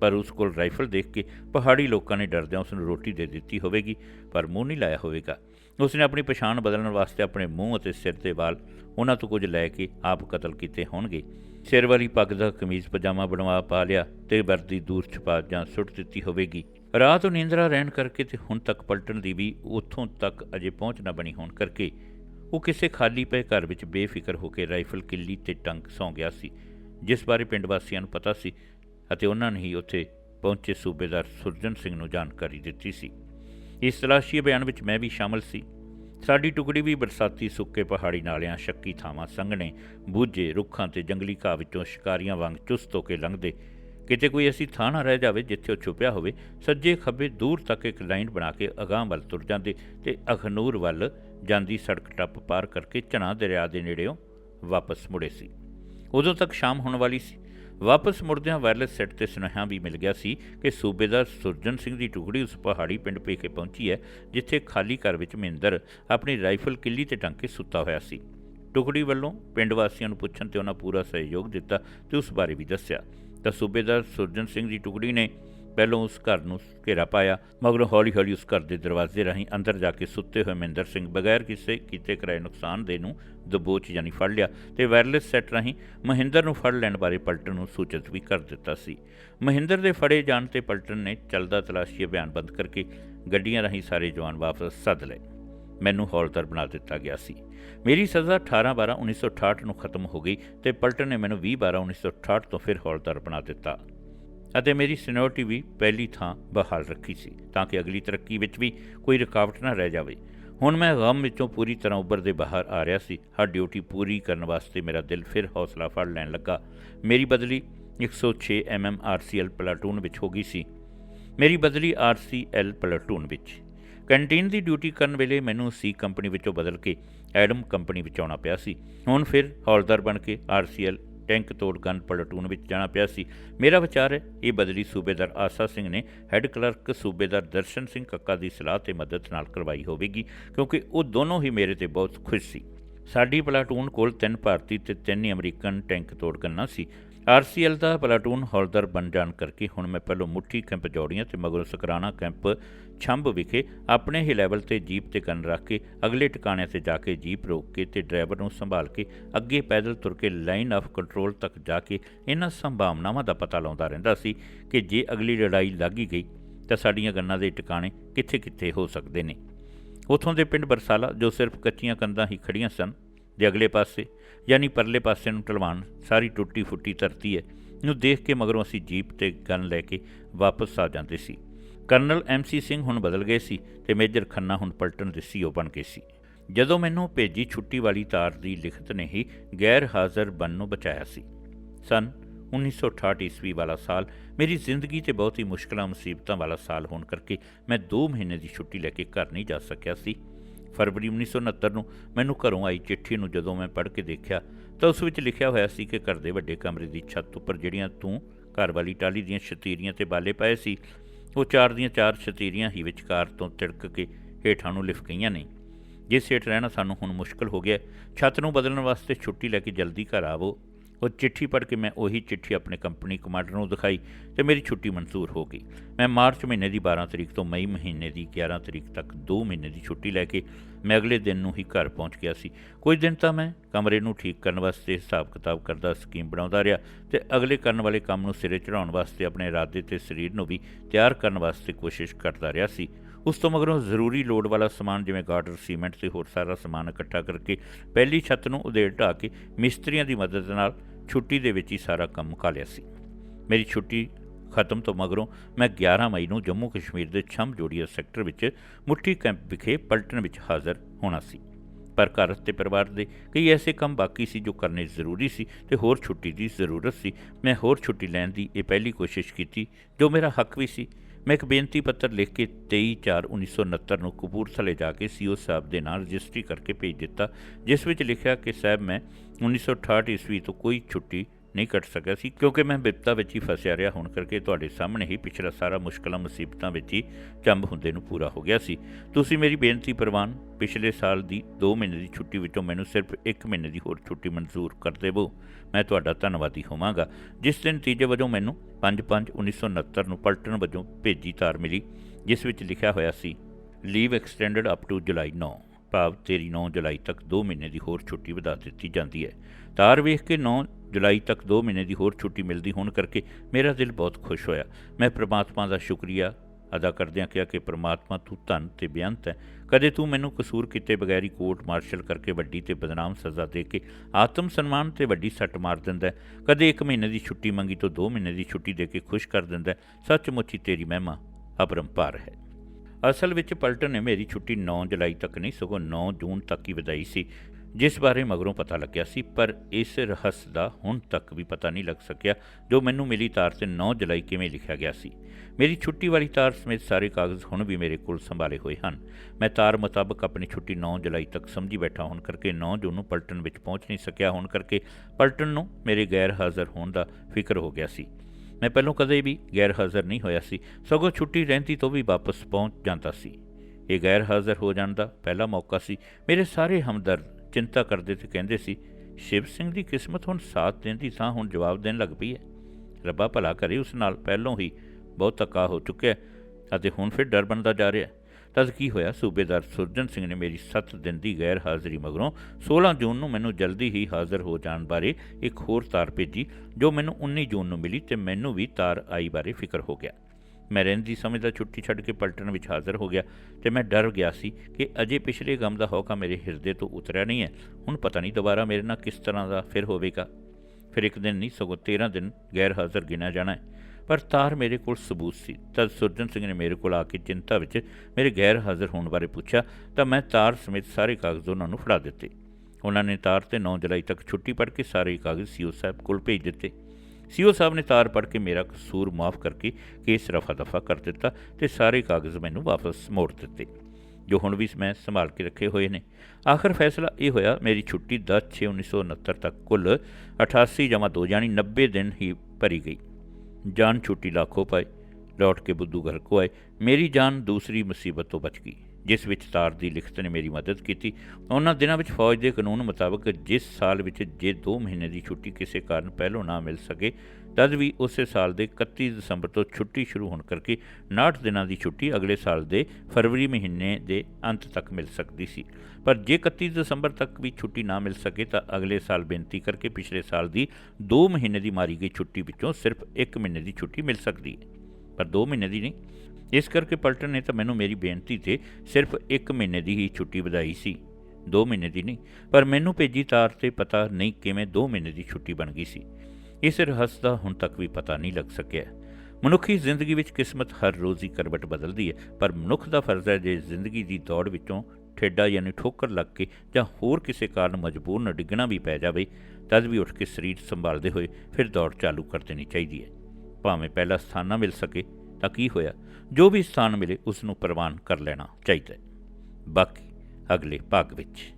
ਪਰ ਉਸ ਕੋਲ ਰਾਈਫਲ ਦੇਖ ਕੇ ਪਹਾੜੀ ਲੋਕਾਂ ਨੇ ਡਰਦਿਆਂ ਉਸ ਨੂੰ ਰੋਟੀ ਦੇ ਦਿੱਤੀ ਹੋਵੇਗੀ, ਪਰ ਮੂੰਹ ਨਹੀਂ ਲਾਇਆ ਹੋਵੇਗਾ। ਉਸ ਨੇ ਆਪਣੀ ਪਛਾਣ ਬਦਲਣ ਵਾਸਤੇ ਆਪਣੇ ਮੂੰਹ ਅਤੇ ਸਿਰ ਦੇ ਵਾਲ ਉਹਨਾਂ ਤੋਂ ਕੁਝ ਲੈ ਕੇ ਆਪ ਕਤਲ ਕੀਤੇ ਹੋਣਗੇ। ਸਿਰ ਵਾਲੀ ਪੱਗ ਦਾ ਕਮੀਜ਼ ਪਜਾਮਾ ਬਣਵਾ ਪਾ ਲਿਆ ਤੇ ਵਰਦੀ ਦੂਰ ਛਪਾ ਜਾਂ ਸੁੱਟ ਦਿੱਤੀ ਹੋਵੇਗੀ। ਰਾਤ ਨੂੰ ਨੀਂਦਰਾ ਰਹਿਣ ਕਰਕੇ ਤੇ ਹੁਣ ਤੱਕ ਪਲਟਣ ਦੀ ਵੀ ਉੱਥੋਂ ਤੱਕ ਅਜੇ ਪਹੁੰਚ ਨਾ ਬਣੀ ਹੋਣ ਕਰਕੇ ਉਹ ਕਿਸੇ ਖਾਲੀ ਪਏ ਘਰ ਵਿੱਚ ਬੇਫਿਕਰ ਹੋ ਕੇ ਰਾਈਫਲ ਕਿੱਲੀ ਤੇ ਟੰਕ ਸੌਂ ਗਿਆ ਸੀ, ਜਿਸ ਬਾਰੇ ਪਿੰਡ ਵਾਸੀਆਂ ਨੂੰ ਪਤਾ ਸੀ ਅਤੇ ਉਹਨਾਂ ਨੇ ਹੀ ਉੱਥੇ ਪਹੁੰਚੇ ਸੂਬੇਦਾਰ ਸੁਰਜਨ ਸਿੰਘ ਨੂੰ ਜਾਣਕਾਰੀ ਦਿੱਤੀ ਸੀ। ਇਸ ਤਲਾਸ਼ੀ ਅਭਿਆਨ ਵਿੱਚ ਮੈਂ ਵੀ ਸ਼ਾਮਲ ਸੀ। ਸਾਡੀ ਟੁਕੜੀ ਵੀ ਬਰਸਾਤੀ ਸੁੱਕੇ ਪਹਾੜੀ ਨਾਲਿਆਂ ਸ਼ੱਕੀ ਥਾਵਾਂ ਸੰਘਣੇ, ਬੂਝੇ ਰੁੱਖਾਂ ਤੇ ਜੰਗਲੀ ਘਾਹ ਵਿੱਚੋਂ ਸ਼ਿਕਾਰੀਆਂ ਵਾਂਗ ਚੁਸਤ ਹੋ ਕੇ ਲੰਘਦੇ। ਕਿਤੇ ਕੋਈ ਐਸੀ ਥਾਂ ਨਾ ਰਹਿ ਜਾਵੇ ਜਿੱਥੇ ਉਹ ਛੁਪਿਆ ਹੋਵੇ, ਸੱਜੇ ਖੱਬੇ ਦੂਰ ਤੱਕ ਇੱਕ ਲਾਈਨ ਬਣਾ ਕੇ ਅਗਾਂਹ ਵੱਲ ਤੁਰ ਜਾਂਦੇ ਤੇ ਅਖਨੂਰ ਵੱਲ ਜਾਂਦੀ ਸੜਕ ਟੱਪ ਪਾਰ ਕਰਕੇ ਝਣਾ ਦਰਿਆ ਦੇ ਨੇੜਿਓਂ ਵਾਪਸ ਮੁੜੇ ਸੀ। ਉਦੋਂ ਤੱਕ ਸ਼ਾਮ ਹੋਣ ਵਾਲੀ ਸੀ। ਵਾਪਸ ਮੁੜਦਿਆਂ ਵਾਇਰਲੈਸ ਸੈੱਟ ਤੇ ਸੁਨੇਹਾ ਵੀ ਮਿਲ ਗਿਆ ਸੀ ਕਿ ਸੂਬੇਦਾਰ ਸੁਰਜਨ ਸਿੰਘ ਦੀ ਟੁਕੜੀ ਉਸ ਪਹਾੜੀ ਪਿੰਡ ਭੇਖੇ ਪਹੁੰਚੀ ਹੈ, ਜਿੱਥੇ ਖਾਲੀ ਘਰ ਵਿੱਚ ਮਹਿੰਦਰ ਆਪਣੀ ਰਾਈਫਲ ਕਿੱਲੀ ਤੇ ਟੰਗ ਕੇ ਸੁੱਤਾ ਹੋਇਆ ਸੀ। ਟੁਕੜੀ ਵੱਲੋਂ ਪਿੰਡ ਵਾਸੀਆਂ ਨੂੰ ਪੁੱਛਣ ਤੇ ਉਹਨਾਂ ਪੂਰਾ ਸਹਿਯੋਗ ਦਿੱਤਾ ਤੇ ਉਸ ਬਾਰੇ ਵੀ ਦੱਸਿਆ। ਤਾਂ ਸੂਬੇਦਾਰ ਸੁਰਜਨ ਸਿੰਘ ਦੀ ਟੁਕੜੀ ਨੇ ਪਹਿਲੋਂ ਉਸ ਘਰ ਨੂੰ ਘੇਰਾ ਪਾਇਆ, ਮਗਰੋਂ ਹੌਲੀ-ਹੌਲੀ ਉਸ ਘਰ ਦੇ ਦਰਵਾਜ਼ੇ ਰਾਹੀਂ ਅੰਦਰ ਜਾ ਕੇ ਸੁੱਤੇ ਹੋਏ ਮਹਿੰਦਰ ਸਿੰਘ ਬਗੈਰ ਕਿਸੇ ਕੀਤੇ ਕਰਾਏ ਨੁਕਸਾਨ ਦੇ ਨੂੰ ਦਬੋਚ ਯਾਨੀ ਫੜ ਲਿਆ ਤੇ ਵਾਇਰਲੈਸ ਸੈੱਟ ਰਾਹੀਂ ਮਹਿੰਦਰ ਨੂੰ ਫੜ ਲੈਣ ਬਾਰੇ ਪਲਟਨ ਨੂੰ ਸੂਚਿਤ ਵੀ ਕਰ ਦਿੱਤਾ ਸੀ। ਮਹਿੰਦਰ ਦੇ ਫੜੇ ਜਾਣ ਤੇ ਪਲਟਨ ਨੇ ਚੱਲਦਾ ਤਲਾਸ਼ੀ ਅਭਿਆਨ ਬੰਦ ਕਰਕੇ ਗੱਡੀਆਂ ਰਾਹੀਂ ਸਾਰੇ ਜਵਾਨ ਵਾਪਸ ਸੱਦ ਲਏ। ਮੈਨੂੰ ਹੌਲਦਾਰ ਬਣਾ ਦਿੱਤਾ ਗਿਆ ਸੀ। ਮੇਰੀ ਸਜ਼ਾ 18 12 1968 ਨੂੰ ਖਤਮ ਹੋ ਗਈ ਤੇ ਪਲਟਨ ਨੇ ਮੈਨੂੰ 20 12 1968 ਤੋਂ ਫਿਰ ਹੌਲਦਾਰ ਬਣਾ ਦਿੱਤਾ। ਅਤੇ ਮੇਰੀ ਸੀਨੀਅਰਟੀ ਵੀ ਪਹਿਲੀ ਥਾਂ ਬਹਾਲ ਰੱਖੀ ਸੀ, ਤਾਂ ਕਿ ਅਗਲੀ ਤਰੱਕੀ ਵਿੱਚ ਵੀ ਕੋਈ ਰੁਕਾਵਟ ਨਾ ਰਹਿ ਜਾਵੇ। ਹੁਣ ਮੈਂ ਗਮ ਵਿੱਚੋਂ ਪੂਰੀ ਤਰ੍ਹਾਂ ਉੱਭਰਦੇ ਬਾਹਰ ਆ ਰਿਹਾ ਸੀ। ਹਰ ਡਿਊਟੀ ਪੂਰੀ ਕਰਨ ਵਾਸਤੇ ਮੇਰਾ ਦਿਲ ਫਿਰ ਹੌਸਲਾ ਫੜ ਲੈਣ ਲੱਗਾ। ਮੇਰੀ ਬਦਲੀ 106 ਐਮਐਮ ਆਰਸੀਐਲ ਪਲਾਟੂਨ ਵਿੱਚ ਹੋ ਗਈ ਸੀ। ਮੇਰੀ ਬਦਲੀ ਆਰਸੀਐਲ ਪਲਾਟੂਨ ਵਿੱਚ। ਕੰਟੀਨ ਦੀ ਡਿਊਟੀ ਕਰਨ ਵੇਲੇ ਮੈਨੂੰ ਸੀ ਕੰਪਨੀ ਵਿੱਚੋਂ ਬਦਲ ਕੇ ਐਡਮ ਕੰਪਨੀ ਵਿੱਚ ਆਉਣਾ ਪਿਆ ਸੀ। ਹੁਣ ਫਿਰ ਹੌਲਦਾਰ ਬਣ ਕੇ ਆਰਸੀਐਲ ਟੈਂਕ ਤੋੜ ਗਨ ਪਲਟੂਨ ਵਿੱਚ ਜਾਣਾ ਪਿਆ ਸੀ। ਮੇਰਾ ਵਿਚਾਰ ਹੈ, ਇਹ ਬਦਲੀ ਸੂਬੇਦਾਰ ਆਸਾ ਸਿੰਘ ਨੇ ਹੈੱਡ ਕਲਰਕ ਸੂਬੇਦਾਰ ਦਰਸ਼ਨ ਸਿੰਘ ਕੱਕਾ ਦੀ ਸਲਾਹ ਤੇ ਮਦਦ ਨਾਲ ਕਰਵਾਈ ਹੋਵੇਗੀ, ਕਿਉਂਕਿ ਉਹ ਦੋਨੋਂ ਹੀ ਮੇਰੇ ਤੇ ਬਹੁਤ ਖੁਸ਼ ਸੀ। ਸਾਡੀ ਪਲਾਟੂਨ ਕੋਲ ਤਿੰਨ ਭਾਰਤੀ ਤੇ ਤਿੰਨ ਅਮਰੀਕਨ ਟੈਂਕ ਤੋੜ ਗੰਨਾਂ ਸੀ। ਆਰਸੀਐਲ ਦਾ ਪਲਾਟੂਨ ਹੌਲਦਾਰ ਬਣ ਜਾਣ ਕਰਕੇ ਹੁਣ ਮੈਂ ਪਹਿਲੋਂ ਮੁੱਠੀ ਕੈਂਪ ਜੋੜੀਆਂ ਤੇ ਮਗਰੋਂ ਸਕਰਾਣਾ ਕੈਂਪ ਛੰਭ ਵਿਖੇ ਆਪਣੇ ਹੀ ਲੈਵਲ ਤੇ ਜੀਪ ਤੇ ਕੰਨ ਰੱਖ ਕੇ ਅਗਲੇ ਟਿਕਾਣਿਆਂ ਤੇ ਜਾ ਕੇ ਜੀਪ ਰੋਕ ਕੇ ਤੇ ਡਰਾਈਵਰ ਨੂੰ ਸੰਭਾਲ ਕੇ ਅੱਗੇ ਪੈਦਲ ਤੁਰ ਕੇ ਲਾਈਨ ਆਫ ਕੰਟਰੋਲ ਤੱਕ ਜਾ ਕੇ ਇਹਨਾਂ ਸੰਭਾਵਨਾਵਾਂ ਦਾ ਪਤਾ ਲਾਉਂਦਾ ਰਹਿੰਦਾ ਸੀ ਕਿ ਜੇ ਅਗਲੀ ਲੜਾਈ ਲੱਗ ਹੀ ਗਈ ਤਾਂ ਸਾਡੀਆਂ ਗੰਨਾਂ ਦੇ ਟਿਕਾਣੇ ਕਿੱਥੇ-ਕਿੱਥੇ ਹੋ ਸਕਦੇ ਨੇ। ਉਥੋਂ ਦੇ ਪਿੰਡ ਬਰਸਾਲਾ, ਜੋ ਸਿਰਫ ਕੱਚੀਆਂ ਕੰਧਾਂ ਹੀ ਖੜੀਆਂ ਸਨ, ਦੇ ਅਗਲੇ ਪਾਸੇ ਯਾਨੀ ਪਰਲੇ ਪਾਸੇ ਨੂੰ ਢਲਵਾਨ ਸਾਰੀ ਟੁੱਟੀ ਫੁੱਟੀ ਧਰਤੀ ਹੈ। ਨੂੰ ਦੇਖ ਕੇ ਮਗਰੋਂ ਅਸੀਂ ਜੀਪ ਤੇ ਗਨ ਲੈ ਕੇ ਵਾਪਸ ਆ ਜਾਂਦੇ ਸੀ। ਕਰਨਲ ਐਮਸੀ ਸਿੰਘ ਹੁਣ ਬਦਲ ਗਏ ਸੀ ਤੇ ਮੇਜਰ ਖੰਨਾ ਹੁਣ ਪਲਟਨ ਦੇ ਸੀਓ ਬਣ ਗਏ ਸੀ। ਜਦੋਂ ਮੈਨੂੰ ਭੇਜੀ ਛੁੱਟੀ ਵਾਲੀ ਤਾਰ ਦੀ ਲਿਖਤ ਨੇ ਹੀ ਗੈਰ ਹਾਜ਼ਰ ਬਣ ਨੂੰ ਬਚਾਇਆ ਸੀ। ਸਨ 1968 ਈਸਵੀ ਵਾਲਾ ਸਾਲ, ਮੇਰੀ ਜ਼ਿੰਦਗੀ ਤੇ ਬਹੁਤ ਹੀ ਮੁਸ਼ਕਲਾਂ, ਮੁਸੀਬਤਾਂ ਵਾਲਾ ਸਾਲ ਹੋਣ ਕਰਕੇ ਮੈਂ 2 ਮਹੀਨੇ ਦੀ ਛੁੱਟੀ ਲੈ ਕੇ ਘਰ ਨਹੀਂ ਜਾ ਸਕਿਆ ਸੀ। ਫਰਵਰੀ 1969 ਨੂੰ ਮੈਨੂੰ ਘਰੋਂ ਆਈ ਚਿੱਠੀ ਨੂੰ ਜਦੋਂ ਮੈਂ ਪੜ੍ਹ ਕੇ ਦੇਖਿਆ ਤਾਂ ਉਸ ਵਿੱਚ ਲਿਖਿਆ ਹੋਇਆ ਸੀ ਕਿ ਘਰ ਦੇ ਵੱਡੇ ਕਮਰੇ ਦੀ ਛੱਤ ਉੱਪਰ ਜਿਹੜੀਆਂ ਤੂੰ ਘਰ ਵਾਲੀ ਟਾਲੀ ਦੀਆਂ ਛਤੀਰੀਆਂ ਤੇ ਬਾਲੇ ਪਏ ਸੀ, ਉਹ ਚਾਰ ਦੀਆਂ ਚਾਰ ਛਤੀਰੀਆਂ ਹੀ ਵਿਚਕਾਰ ਤੋਂ ਤਿੜਕ ਕੇ ਹੇਠਾਂ ਨੂੰ ਲਿਫ ਗਈਆਂ ਨਹੀਂ ਜਿਸ ਹੇਠ ਰਹਿਣਾ ਸਾਨੂੰ ਹੁਣ ਮੁਸ਼ਕਲ ਹੋ ਗਿਆ, ਛੱਤ ਨੂੰ ਬਦਲਣ ਵਾਸਤੇ ਛੁੱਟੀ ਲੈ ਕੇ ਜਲਦੀ ਘਰ ਆਵੋ। ਉਹ ਚਿੱਠੀ ਪੜ੍ਹ ਕੇ ਮੈਂ ਉਹੀ ਚਿੱਠੀ ਆਪਣੇ ਕੰਪਨੀ ਕਮਾਂਡਰ ਨੂੰ ਦਿਖਾਈ ਤੇ ਮੇਰੀ ਛੁੱਟੀ ਮਨਜ਼ੂਰ ਹੋ ਗਈ। ਮੈਂ ਮਾਰਚ ਮਹੀਨੇ ਦੀ 12 ਤਰੀਕ ਤੋਂ ਮਈ ਮਹੀਨੇ ਦੀ 11 ਤਰੀਕ ਤੱਕ 2 ਮਹੀਨੇ ਦੀ ਛੁੱਟੀ ਲੈ ਕੇ ਮੈਂ ਅਗਲੇ ਦਿਨ ਨੂੰ ਹੀ ਘਰ ਪਹੁੰਚ ਗਿਆ ਸੀ। ਕੁਝ ਦਿਨ ਤਾਂ ਮੈਂ ਕਮਰੇ ਨੂੰ ਠੀਕ ਕਰਨ ਵਾਸਤੇ ਹਿਸਾਬ ਕਿਤਾਬ ਕਰਦਾ, ਸਕੀਮ ਬਣਾਉਂਦਾ ਰਿਹਾ ਤੇ ਅਗਲੇ ਕਰਨ ਵਾਲੇ ਕੰਮ ਨੂੰ ਸਿਰੇ ਚੜਾਉਣ ਵਾਸਤੇ ਆਪਣੇ ਇਰਾਦੇ ਤੇ ਸਰੀਰ ਨੂੰ ਵੀ ਤਿਆਰ ਕਰਨ ਵਾਸਤੇ ਕੋਸ਼ਿਸ਼ ਕਰਦਾ ਰਿਹਾ ਸੀ। ਉਸ ਤੋਂ ਮਗਰੋਂ ਜ਼ਰੂਰੀ ਲੋੜ ਵਾਲਾ ਸਮਾਨ ਜਿਵੇਂ ਗਾਰਡਰ ਸੀਮੈਂਟ ਤੇ ਹੋਰ ਸਾਰਾ ਸਮਾਨ ਇਕੱਠਾ ਕਰਕੇ ਪਹਿਲੀ ਛੱਤ ਨੂੰ ਉਧੇੜ ਢਾ ਕੇ ਮਿਸਤਰੀਆਂ ਦੀ ਮਦਦ ਨਾਲ ਛੁੱਟੀ ਦੇ ਵਿੱਚ ਹੀ ਸਾਰਾ ਕੰਮ ਮੁਕਾ ਲਿਆ ਸੀ। ਮੇਰੀ ਛੁੱਟੀ ਖਤਮ ਤੋਂ ਮਗਰੋਂ ਮੈਂ 11 ਮਈ ਨੂੰ ਜੰਮੂ ਕਸ਼ਮੀਰ ਦੇ ਛੰਭ ਜੋੜੀਆ ਸੈਕਟਰ ਵਿੱਚ ਮੁੱਠੀ ਕੈਂਪ ਵਿਖੇ ਪਲਟਨ ਵਿੱਚ ਹਾਜ਼ਰ ਹੋਣਾ ਸੀ। ਪਰ ਘਰ ਤੇ ਪਰਿਵਾਰ ਦੇ ਕਈ ਐਸੇ ਕੰਮ ਬਾਕੀ ਸੀ ਜੋ ਕਰਨੇ ਜ਼ਰੂਰੀ ਸੀ ਤੇ ਹੋਰ ਛੁੱਟੀ ਦੀ ਜ਼ਰੂਰਤ ਸੀ। ਮੈਂ ਹੋਰ ਛੁੱਟੀ ਲੈਣ ਦੀ ਇਹ ਪਹਿਲੀ ਕੋਸ਼ਿਸ਼ ਕੀਤੀ ਜੋ ਮੇਰਾ ਹੱਕ ਵੀ ਸੀ। ਮੈਂ ਇੱਕ ਬੇਨਤੀ ਪੱਤਰ ਲਿਖ ਕੇ 23/4/1969 ਨੂੰ ਕਪੂਰਥਲੇ ਜਾ ਕੇ ਸੀਓ ਸਾਹਿਬ ਦੇ ਨਾਲ ਰਜਿਸਟਰੀ ਕਰਕੇ ਭੇਜ ਦਿੱਤਾ, ਜਿਸ ਵਿੱਚ ਲਿਖਿਆ ਕਿ, ਸਾਹਿਬ, ਮੈਂ 1968 ਈਸਵੀ ਤੋਂ ਕੋਈ ਛੁੱਟੀ ਨਹੀਂ ਕੱਟ ਸਕਿਆ ਸੀ, ਕਿਉਂਕਿ ਮੈਂ ਬਿਪਤਾ ਵਿੱਚ ਹੀ ਫਸਿਆ ਰਿਹਾ ਹੋਣ ਕਰਕੇ ਤੁਹਾਡੇ ਸਾਹਮਣੇ ਹੀ ਪਿਛਲਾ ਸਾਰਾ ਮੁਸ਼ਕਲਾਂ, ਮੁਸੀਬਤਾਂ ਵਿੱਚ ਹੀ ਚੰਬ ਹੁੰਦੇ ਨੂੰ ਪੂਰਾ ਹੋ ਗਿਆ ਸੀ। ਤੁਸੀਂ ਮੇਰੀ ਬੇਨਤੀ ਪ੍ਰਵਾਨ, ਪਿਛਲੇ ਸਾਲ ਦੀ 2 ਮਹੀਨੇ ਦੀ ਛੁੱਟੀ ਵਿੱਚੋਂ ਮੈਨੂੰ ਸਿਰਫ 1 ਮਹੀਨੇ ਦੀ ਹੋਰ ਛੁੱਟੀ ਮਨਜ਼ੂਰ ਕਰ ਦੇਵੋ। ਮੈਂ ਤੁਹਾਡਾ ਧੰਨਵਾਦੀ ਹੋਵਾਂਗਾ। ਜਿਸ ਦੇ ਨਤੀਜੇ ਵਜੋਂ ਮੈਨੂੰ 5/5/1969 ਨੂੰ ਪਲਟਨ ਵਜੋਂ ਭੇਜੀ ਤਾਰ ਮਿਲੀ, ਜਿਸ ਵਿੱਚ ਲਿਖਿਆ ਹੋਇਆ ਸੀ leave extended up to July 9 ਭਾਵ ਤੇਰੀ 9 ਜੁਲਾਈ ਤੱਕ 2 ਮਹੀਨੇ ਦੀ ਹੋਰ ਛੁੱਟੀ ਵਧਾ ਦਿੱਤੀ ਜਾਂਦੀ ਹੈ। ਤਾਰ ਵੇਖ ਕੇ 9 ਜੁਲਾਈ ਤੱਕ 2 ਮਹੀਨੇ ਦੀ ਹੋਰ ਛੁੱਟੀ ਮਿਲਦੀ ਹੋਣ ਕਰਕੇ ਮੇਰਾ ਦਿਲ ਬਹੁਤ ਖੁਸ਼ ਹੋਇਆ। ਮੈਂ ਪ੍ਰਮਾਤਮਾ ਦਾ ਸ਼ੁਕਰੀਆ ਅਦਾ ਕਰਦਿਆਂ ਕਿਹਾ ਕਿ ਪ੍ਰਮਾਤਮਾ ਤੂੰ ਧੰਨ ਤੇ ਬੇਅੰਤ ਹੈ। ਕਦੇ ਤੂੰ ਮੈਨੂੰ ਕਸੂਰ ਕੀਤੇ ਬਗੈਰੀ ਕੋਰਟ ਮਾਰਸ਼ਲ ਕਰਕੇ ਵੱਡੀ ਤੇ ਬਦਨਾਮ ਸਜ਼ਾ ਦੇ ਕੇ ਆਤਮ ਸਨਮਾਨ ਤੇ ਵੱਡੀ ਸੱਟ ਮਾਰ ਦਿੰਦਾ ਕਦੇ 1 ਮਹੀਨੇ ਦੀ ਛੁੱਟੀ ਮੰਗੀ ਤੋਂ 2 ਮਹੀਨੇ ਦੀ ਛੁੱਟੀ ਦੇ ਕੇ ਖੁਸ਼ ਕਰ ਦਿੰਦਾ ਸੱਚਮੁੱਚ ਹੀ ਤੇਰੀ ਮਹਿਮਾ ਅਪਰੰਪਾਰ ਹੈ। ਅਸਲ ਵਿੱਚ ਪਲਟਨ ਨੇ ਮੇਰੀ ਛੁੱਟੀ 9 ਜੁਲਾਈ ਤੱਕ ਨਹੀਂ, ਸਗੋਂ 9 ਜੂਨ ਤੱਕ ਹੀ ਵਧਾਈ ਸੀ। ਜਿਸ ਬਾਰੇ ਮਗਰੋਂ ਪਤਾ ਲੱਗਿਆ ਸੀ, ਪਰ ਇਸ ਰਹੱਸ ਦਾ ਹੁਣ ਤੱਕ ਵੀ ਪਤਾ ਨਹੀਂ ਲੱਗ ਸਕਿਆ, ਜੋ ਮੈਨੂੰ ਮਿਲੀ ਤਾਰ ਤੇ 9 ਜੁਲਾਈ ਕਿਵੇਂ ਲਿਖਿਆ ਗਿਆ ਸੀ। ਮੇਰੀ ਛੁੱਟੀ ਵਾਲੀ ਤਾਰ ਸਮੇਤ ਸਾਰੇ ਕਾਗਜ਼ ਹੁਣ ਵੀ ਮੇਰੇ ਕੋਲ ਸੰਭਾਲੇ ਹੋਏ ਹਨ। ਮੈਂ ਤਾਰ ਮੁਤਾਬਕ ਆਪਣੀ ਛੁੱਟੀ 9 ਜੁਲਾਈ ਤੱਕ ਸਮਝੀ ਬੈਠਾ ਹੋਣ ਕਰਕੇ 9 ਜੂਨ ਨੂੰ ਪਲਟਨ ਵਿੱਚ ਪਹੁੰਚ ਨਹੀਂ ਸਕਿਆ ਹੋਣ ਕਰਕੇ ਪਲਟਨ ਨੂੰ ਮੇਰੇ ਗੈਰ ਹਾਜ਼ਰ ਹੋਣ ਦਾ ਫਿਕਰ ਹੋ ਗਿਆ ਸੀ। ਮੈਂ ਪਹਿਲਾਂ ਕਦੇ ਵੀ ਗੈਰ ਹਾਜ਼ਰ ਨਹੀਂ ਹੋਇਆ ਸੀ, ਸਗੋਂ ਛੁੱਟੀ ਰਹਿੰਦੀ ਤੋਂ ਵੀ ਵਾਪਸ ਪਹੁੰਚ ਜਾਂਦਾ ਸੀ। ਇਹ ਗੈਰ ਹਾਜ਼ਰ ਹੋ ਜਾਣ ਦਾ ਪਹਿਲਾ ਮੌਕਾ ਸੀ। ਮੇਰੇ ਸਾਰੇ ਹਮਦਰਦ ਚਿੰਤਾ ਕਰਦੇ ਤੇ ਕਹਿੰਦੇ ਸੀ, ਸ਼ਿਵ ਸਿੰਘ ਦੀ ਕਿਸਮਤ ਹੁਣ ਸਾਥ ਦੇਣ ਦੀ ਥਾਂ ਹੁਣ ਜਵਾਬ ਦੇਣ ਲੱਗ ਪਈ ਹੈ। ਰੱਬਾ ਭਲਾ ਕਰੇ, ਉਸ ਨਾਲ ਪਹਿਲੋਂ ਹੀ ਬਹੁਤ ਧੱਕਾ ਹੋ ਚੁੱਕਿਆ ਅਤੇ ਹੁਣ ਫਿਰ ਡਰ ਬਣਦਾ ਜਾ ਰਿਹਾ ਤਦ ਕੀ ਹੋਇਆ, ਸੂਬੇਦਾਰ ਸੁਰਜਨ ਸਿੰਘ ਨੇ ਮੇਰੀ 7 ਦਿਨ ਦੀ ਗੈਰ ਹਾਜ਼ਰੀ ਮਗਰੋਂ 16 ਜੂਨ ਨੂੰ ਮੈਨੂੰ ਜਲਦੀ ਹੀ ਹਾਜ਼ਰ ਹੋ ਜਾਣ ਬਾਰੇ ਇੱਕ ਹੋਰ ਤਾਰ ਭੇਜੀ, ਜੋ ਮੈਨੂੰ 19 ਜੂਨ ਨੂੰ ਮਿਲੀ ਤੇ ਮੈਨੂੰ ਵੀ ਤਾਰ ਆਈ ਬਾਰੇ ਫਿਕਰ ਹੋ ਗਿਆ। ਮੈਂ ਰਹਿੰਦੀ ਸਮੇਂ ਦਾ ਛੁੱਟੀ ਛੱਡ ਕੇ ਪਲਟਣ ਵਿੱਚ ਹਾਜ਼ਰ ਹੋ ਗਿਆ ਤੇ ਮੈਂ ਡਰ ਗਿਆ ਸੀ ਕਿ ਅਜੇ ਪਿਛਲੇ ਗਮ ਦਾ ਹੌਕਾ ਮੇਰੇ ਹਿਰਦੇ ਤੋਂ ਉਤਰਿਆ ਨਹੀਂ ਹੈ। ਹੁਣ ਪਤਾ ਨਹੀਂ ਦੁਬਾਰਾ ਮੇਰੇ ਨਾਲ ਕਿਸ ਤਰ੍ਹਾਂ ਦਾ ਫਿਰ ਹੋਵੇਗਾ। ਫਿਰ ਇੱਕ ਦਿਨ ਨਹੀਂ, ਸਗੋਂ 13 ਦਿਨ ਗੈਰ ਹਾਜ਼ਰ ਗਿਣਿਆ ਜਾਣਾ ਹੈ। ਪਰ ਤਾਰ ਮੇਰੇ ਕੋਲ ਸਬੂਤ ਸੀ। ਤਦ ਸੁਰਜਨ ਸਿੰਘ ਨੇ ਮੇਰੇ ਕੋਲ ਆ ਕੇ ਚਿੰਤਾ ਵਿੱਚ ਮੇਰੇ ਗੈਰ ਹਾਜ਼ਰ ਹੋਣ ਬਾਰੇ ਪੁੱਛਿਆ, ਤਾਂ ਮੈਂ ਤਾਰ ਸਮੇਤ ਸਾਰੇ ਕਾਗਜ਼ ਉਹਨਾਂ ਨੂੰ ਫੜਾ ਦਿੱਤੇ। ਉਹਨਾਂ ਨੇ ਤਾਰ ਤੇ 9 ਜੁਲਾਈ ਤੱਕ ਛੁੱਟੀ ਪੜ੍ਹ ਕੇ ਸਾਰੇ ਕਾਗਜ਼ ਸੀਓ ਸਾਹਿਬ ਕੋਲ ਭੇਜ ਦਿੱਤੇ। ਸੀਓ ਸਾਹਿਬ ਨੇ ਤਾਰ ਪੜ੍ਹ ਕੇ ਮੇਰਾ ਕਸੂਰ ਮਾਫ ਕਰਕੇ ਕੇਸ ਰਫਾ ਦਫਾ ਕਰ ਦਿੱਤਾ ਤੇ ਸਾਰੇ ਕਾਗਜ਼ ਮੈਨੂੰ ਵਾਪਸ ਮੋੜ ਦਿੱਤੇ, ਜੋ ਹੁਣ ਵੀ ਮੈਂ ਸੰਭਾਲ ਕੇ ਰੱਖੇ ਹੋਏ ਨੇ। ਆਖਰ ਫੈਸਲਾ ਇਹ ਹੋਇਆ, ਮੇਰੀ ਛੁੱਟੀ 10 6 1969 ਤੱਕ ਕੁੱਲ 88 ਜਮਾ 2 ਯਾਨੀ 90 ਦਿਨ ਹੀ ਭਰੀ ਗਈ। ਜਾਨ ਛੁੱਟੀ ਲਾਖੋ ਪਾਏ ਲੌਟ ਕੇ ਬੁੱਧੂ ਘਰ ਕੋ ਆਏ, ਮੇਰੀ ਜਾਨ ਦੂਸਰੀ ਮੁਸੀਬਤ ਤੋਂ ਬਚ ਗਈ। ਜਿਸ ਵਿੱਚ ਤਾਰ ਦੀ ਲਿਖਤ ਨੇ ਮੇਰੀ ਮਦਦ ਕੀਤੀ। ਉਹਨਾਂ ਦਿਨਾਂ ਵਿੱਚ ਫੌਜ ਦੇ ਕਾਨੂੰਨ ਮੁਤਾਬਕ ਜਿਸ ਸਾਲ ਵਿੱਚ ਜੇ 2 ਮਹੀਨੇ ਦੀ ਛੁੱਟੀ ਕਿਸੇ ਕਾਰਨ ਪਹਿਲੋਂ ਨਾ ਮਿਲ ਸਕੇ, ਤਦ ਵੀ ਉਸੇ ਸਾਲ ਦੇ 31 ਦਸੰਬਰ ਤੋਂ ਛੁੱਟੀ ਸ਼ੁਰੂ ਹੋਣ ਕਰਕੇ 59 ਦਿਨਾਂ ਦੀ ਛੁੱਟੀ ਅਗਲੇ ਸਾਲ ਦੇ ਫਰਵਰੀ ਮਹੀਨੇ ਦੇ ਅੰਤ ਤੱਕ ਮਿਲ ਸਕਦੀ ਸੀ। ਪਰ ਜੇ 31 ਦਸੰਬਰ ਤੱਕ ਵੀ ਛੁੱਟੀ ਨਾ ਮਿਲ ਸਕੇ, ਤਾਂ ਅਗਲੇ ਸਾਲ ਬੇਨਤੀ ਕਰਕੇ ਪਿਛਲੇ ਸਾਲ ਦੀ 2 ਮਹੀਨੇ ਦੀ ਮਾਰੀ ਗਈ ਛੁੱਟੀ ਵਿੱਚੋਂ ਸਿਰਫ 1 ਮਹੀਨੇ ਦੀ ਛੁੱਟੀ ਮਿਲ ਸਕਦੀ ਹੈ। ਪਰ 2 ਮਹੀਨੇ ਦੀ ਨਹੀਂ। ਇਸ ਕਰਕੇ ਪਲਟਨ ਨੇ ਤਾਂ ਮੈਨੂੰ ਮੇਰੀ ਬੇਨਤੀ ਤੇ ਸਿਰਫ 1 ਮਹੀਨੇ ਦੀ ਹੀ ਛੁੱਟੀ ਵਧਾਈ ਸੀ। 2 ਮਹੀਨੇ ਦੀ ਨਹੀਂ, ਪਰ ਮੈਨੂੰ ਭੇਜੀ ਤਾਰ ਤੇ ਪਤਾ ਨਹੀਂ ਕਿਵੇਂ 2 ਮਹੀਨੇ ਦੀ ਛੁੱਟੀ ਬਣ ਗਈ ਸੀ। ਇਸ ਰਹੱਸ ਦਾ ਹੁਣ ਤੱਕ ਵੀ ਪਤਾ ਨਹੀਂ ਲੱਗ ਸਕਿਆ। ਮਨੁੱਖੀ ਜ਼ਿੰਦਗੀ ਵਿੱਚ ਕਿਸਮਤ ਹਰ ਰੋਜ਼ ਹੀ ਕਰਵਟ ਬਦਲਦੀ ਹੈ, ਪਰ ਮਨੁੱਖ ਦਾ ਫਰਜ਼ ਹੈ ਜੇ ਜ਼ਿੰਦਗੀ ਦੀ ਦੌੜ ਵਿੱਚੋਂ ਠੇਡਾ ਯਾਨੀ ਠੋਕਰ ਲੱਗ ਕੇ ਜਾਂ ਹੋਰ ਕਿਸੇ ਕਾਰਨ ਮਜਬੂਰ ਨਾ ਡਿੱਗਣਾ ਵੀ ਪੈ ਜਾਵੇ, ਤਦ ਵੀ ਉੱਠ ਕੇ ਸਰੀਰ ਸੰਭਾਲਦੇ ਹੋਏ ਫਿਰ ਦੌੜ ਚਾਲੂ ਕਰ ਦੇਣੀ ਚਾਹੀਦੀ ਹੈ। ਭਾਵੇਂ ਪਹਿਲਾ ਸਥਾਨ ਨਾ ਮਿਲ ਸਕੇ, ਤਾਂ ਕੀ ਹੋਇਆ? ਜੋ ਵੀ ਸਥਾਨ ਮਿਲੇ ਉਸ ਨੂੰ ਪ੍ਰਵਾਨ ਕਰ ਲੈਣਾ ਚਾਹੀਦਾ ਹੈ। ਬਾਕੀ ਅਗਲੇ ਭਾਗ ਵਿੱਚ।